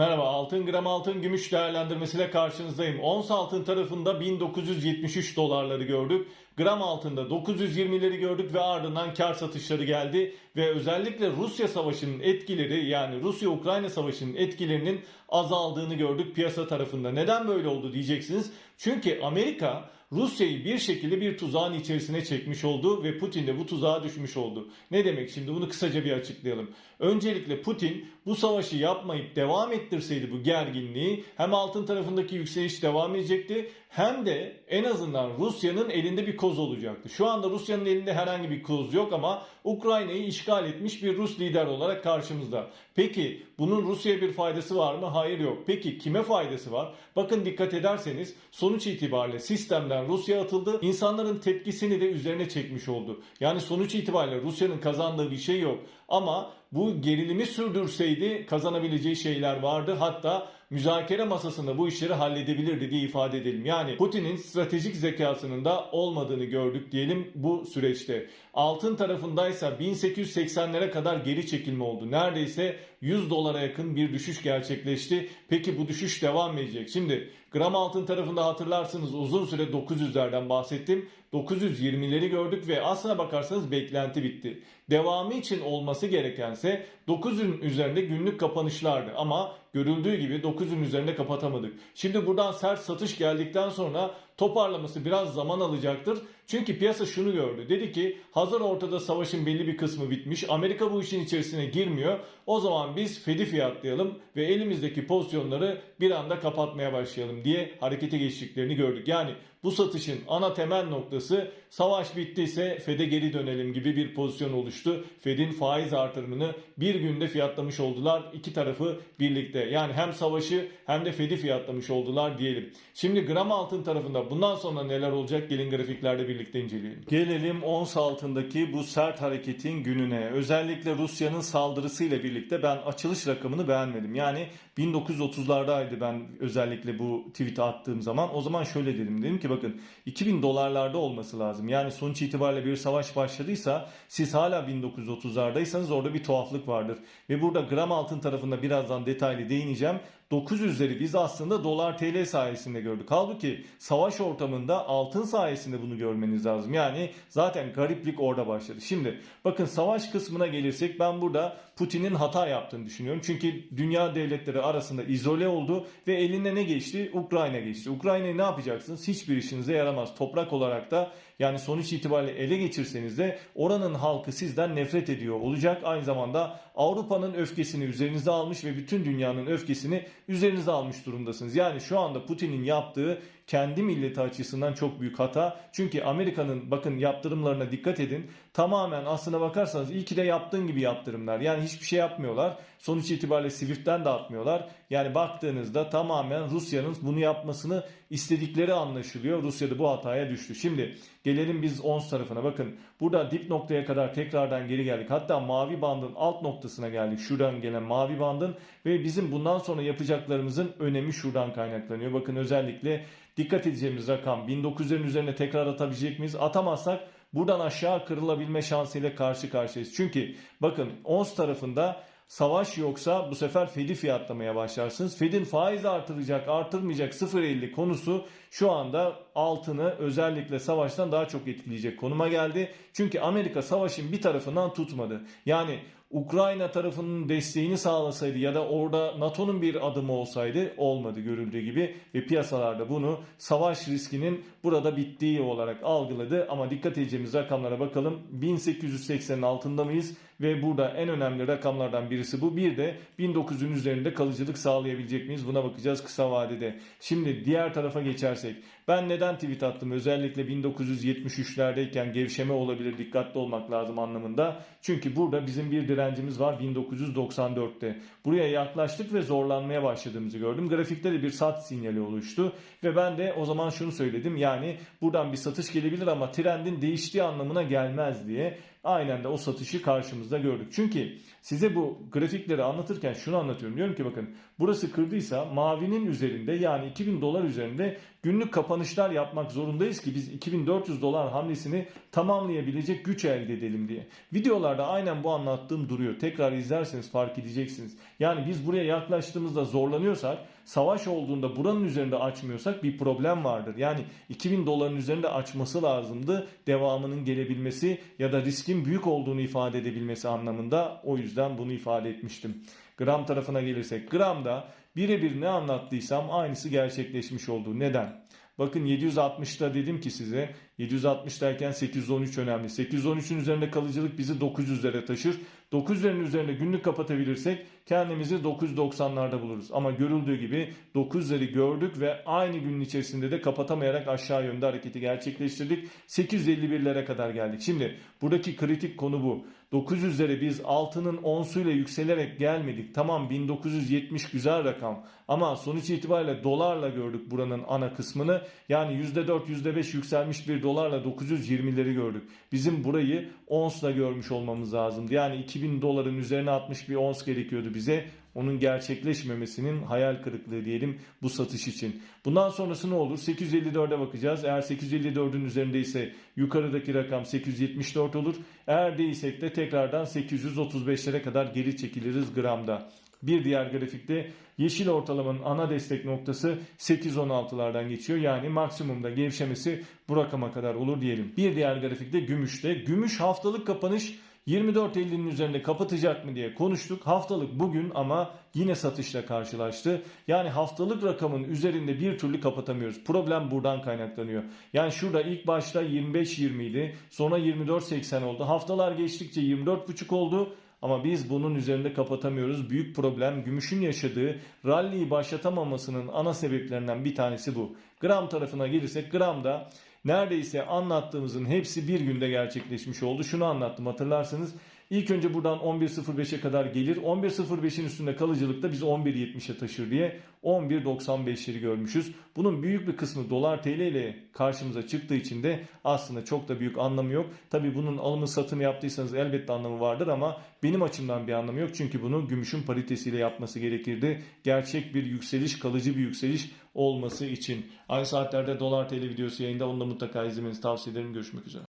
Merhaba, altın gram altın gümüş değerlendirmesiyle karşınızdayım. Ons altın tarafında 1973 dolarları gördük. Gram altında 920'leri gördük ve ardından kar satışları geldi. Ve özellikle Rusya savaşının etkileri yani Rusya-Ukrayna savaşının etkilerinin azaldığını gördük piyasa tarafında. Neden böyle oldu diyeceksiniz. Çünkü Amerika Rusya'yı bir şekilde bir tuzağın içerisine çekmiş oldu ve Putin de bu tuzağa düşmüş oldu. Ne demek şimdi bunu kısaca bir açıklayalım. Öncelikle Putin bu savaşı yapmayıp devam ettirseydi bu gerginliği hem altın tarafındaki yükseliş devam edecekti hem de en azından Rusya'nın elinde bir koz olacaktı. Şu anda Rusya'nın elinde herhangi bir koz yok ama Ukrayna'yı işgal etmiş bir Rus lider olarak karşımızda. Peki bunun Rusya'ya bir faydası var mı? Hayır yok. Peki kime faydası var? Bakın dikkat ederseniz sonuç itibariyle sistemden Rusya atıldı. İnsanların tepkisini de üzerine çekmiş oldu. Yani sonuç itibariyle Rusya'nın kazandığı bir şey yok. Ama bu gerilimi sürdürseydi kazanabileceği şeyler vardı. Hatta müzakere masasında bu işleri halledebilirdi diye ifade edelim. Yani Putin'in stratejik zekasının da olmadığını gördük diyelim bu süreçte. Altın tarafındaysa 1880'lere kadar geri çekilme oldu. Neredeyse 100 dolara yakın bir düşüş gerçekleşti. Peki bu düşüş devam edecek. Şimdi gram altın tarafında hatırlarsınız uzun süre 900'lerden bahsettim. 920'leri gördük ve aslına bakarsanız beklenti bitti. Devamı için olması gerekense 9'ün üzerinde günlük kapanışlardı ama görüldüğü gibi 9'ün üzerinde kapatamadık. Şimdi buradan sert satış geldikten sonra toparlaması biraz zaman alacaktır. Çünkü piyasa şunu gördü. Dedi ki hazır ortada savaşın belli bir kısmı bitmiş. Amerika bu işin içerisine girmiyor. O zaman biz Fed'i fiyatlayalım ve elimizdeki pozisyonları bir anda kapatmaya başlayalım diye harekete geçtiklerini gördük. Yani bu satışın ana temel noktası savaş bittiyse Fed'e geri dönelim gibi bir pozisyon oluştu. Fed'in faiz artırımını bir günde fiyatlamış oldular. iki tarafı birlikte. Yani hem savaşı hem de Fed'i fiyatlamış oldular diyelim. Şimdi gram altın tarafında bundan sonra neler olacak gelin grafiklerde birlikte inceleyelim. Gelelim ons altındaki bu sert hareketin gününe. Özellikle Rusya'nın saldırısıyla birlikte ben açılış rakamını beğenmedim. Yani 1930'lardaydı ben özellikle bu tweet'i attığım zaman. O zaman şöyle dedim. Dedim ki bakın 2000 dolarlarda olması lazım. Yani sonuç itibariyle bir savaş başladıysa siz hala 1930'lardaysanız orada bir tuhaflık vardır. Ve burada gram altın tarafında birazdan detaylı değineceğim. 900'leri biz aslında dolar TL sayesinde gördük. Halbuki savaş ortamında altın sayesinde bunu görmeniz lazım. Yani zaten gariplik orada başladı. Şimdi bakın savaş kısmına gelirsek ben burada Putin'in hata yaptığını düşünüyorum. Çünkü dünya devletleri arasında izole oldu ve eline ne geçti? Ukrayna geçti. Ukrayna'yı ne yapacaksınız? Hiçbir işinize yaramaz. Toprak olarak da yani sonuç itibariyle ele geçirseniz de oranın halkı sizden nefret ediyor olacak. Aynı zamanda Avrupa'nın öfkesini üzerinize almış ve bütün dünyanın öfkesini üzerinize almış durumdasınız. Yani şu anda Putin'in yaptığı kendi milleti açısından çok büyük hata. Çünkü Amerika'nın bakın yaptırımlarına dikkat edin. Tamamen aslına bakarsanız iyi ki de yaptığın gibi yaptırımlar. Yani hiçbir şey yapmıyorlar. Sonuç itibariyle Swift'ten de atmıyorlar. Yani baktığınızda tamamen Rusya'nın bunu yapmasını istedikleri anlaşılıyor. Rusya da bu hataya düştü. Şimdi gelelim biz ons tarafına. Bakın burada dip noktaya kadar tekrardan geri geldik. Hatta mavi bandın alt noktasına geldik. Şuradan gelen mavi bandın ve bizim bundan sonra yapacaklarımızın önemi şuradan kaynaklanıyor. Bakın özellikle dikkat edeceğimiz rakam 1900'lerin üzerine tekrar atabilecek miyiz? Atamazsak buradan aşağı kırılabilme şansıyla karşı karşıyayız. Çünkü bakın ons tarafında savaş yoksa bu sefer Fed'i fiyatlamaya başlarsınız. Fed'in faiz artıracak, artırmayacak 0.50 konusu şu anda altını özellikle savaştan daha çok etkileyecek konuma geldi. Çünkü Amerika savaşın bir tarafından tutmadı. Yani Ukrayna tarafının desteğini sağlasaydı ya da orada NATO'nun bir adımı olsaydı olmadı görüldüğü gibi ve piyasalarda bunu savaş riskinin burada bittiği olarak algıladı. Ama dikkat edeceğimiz rakamlara bakalım. 1880'in altında mıyız ve burada en önemli rakamlardan birisi bu bir de 1900'ün üzerinde kalıcılık sağlayabilecek miyiz buna bakacağız kısa vadede. Şimdi diğer tarafa geçersek ben neden tweet attım özellikle 1973'lerdeyken gevşeme olabilir dikkatli olmak lazım anlamında çünkü burada bizim bir direncimiz var 1994'te. Buraya yaklaştık ve zorlanmaya başladığımızı gördüm. Grafikte de bir sat sinyali oluştu ve ben de o zaman şunu söyledim. Yani buradan bir satış gelebilir ama trendin değiştiği anlamına gelmez diye. Aynen de o satışı karşımızda gördük. Çünkü size bu grafikleri anlatırken şunu anlatıyorum. Diyorum ki bakın burası kırdıysa mavinin üzerinde yani 2000 dolar üzerinde günlük kapanışlar yapmak zorundayız ki biz 2400 dolar hamlesini tamamlayabilecek güç elde edelim diye. Videolarda aynen bu anlattığım duruyor. Tekrar izlerseniz fark edeceksiniz. Yani biz buraya yaklaştığımızda zorlanıyorsak, savaş olduğunda buranın üzerinde açmıyorsak bir problem vardır. Yani 2000 doların üzerinde açması lazımdı. Devamının gelebilmesi ya da riskin büyük olduğunu ifade edebilmesi anlamında o yüzden bunu ifade etmiştim. Gram tarafına gelirsek gramda birebir ne anlattıysam aynısı gerçekleşmiş oldu. Neden? Bakın 760'da dedim ki size 760 derken 813 önemli. 813'ün üzerinde kalıcılık bizi 900'lere taşır. 900'lerin üzerinde günlük kapatabilirsek kendimizi 990'larda buluruz. Ama görüldüğü gibi 900'leri gördük ve aynı günün içerisinde de kapatamayarak aşağı yönde hareketi gerçekleştirdik. 851'lere kadar geldik. Şimdi buradaki kritik konu bu. 900'lere biz altının onsuyla yükselerek gelmedik. Tamam 1970 güzel rakam ama sonuç itibariyle dolarla gördük buranın ana kısmını. Yani %4 %5 yükselmiş bir dolarla 920'leri gördük. Bizim burayı onsla görmüş olmamız lazımdı. Yani 2000 doların üzerine atmış bir ons gerekiyordu bize. Onun gerçekleşmemesinin hayal kırıklığı diyelim bu satış için. Bundan sonrası ne olur? 854'e bakacağız. Eğer 854'ün üzerindeyse yukarıdaki rakam 874 olur. Eğer değilsek de tekrardan 835'lere kadar geri çekiliriz gramda. Bir diğer grafikte yeşil ortalamanın ana destek noktası 8.16'lardan geçiyor. Yani maksimumda gevşemesi bu rakama kadar olur diyelim. Bir diğer grafikte gümüşte. Gümüş haftalık kapanış 24.50'nin üzerinde kapatacak mı diye konuştuk. Haftalık bugün ama yine satışla karşılaştı. Yani haftalık rakamın üzerinde bir türlü kapatamıyoruz. Problem buradan kaynaklanıyor. Yani şurada ilk başta 25.20 idi. Sonra 24.80 oldu. Haftalar geçtikçe 24.5 oldu. Ama biz bunun üzerinde kapatamıyoruz. Büyük problem gümüşün yaşadığı rally'yi başlatamamasının ana sebeplerinden bir tanesi bu. Gram tarafına gelirsek gramda neredeyse anlattığımızın hepsi bir günde gerçekleşmiş oldu. Şunu anlattım hatırlarsanız. İlk önce buradan 11.05'e kadar gelir. 11.05'in üstünde kalıcılıkta biz 11.70'e taşır diye 11.95'leri görmüşüz. Bunun büyük bir kısmı dolar TL ile karşımıza çıktığı için de aslında çok da büyük anlamı yok. Tabi bunun alımı satımı yaptıysanız elbette anlamı vardır ama benim açımdan bir anlamı yok. Çünkü bunu gümüşün paritesiyle yapması gerekirdi. Gerçek bir yükseliş, kalıcı bir yükseliş olması için. Aynı saatlerde dolar TL videosu yayında onu da mutlaka izlemenizi tavsiye ederim. Görüşmek üzere.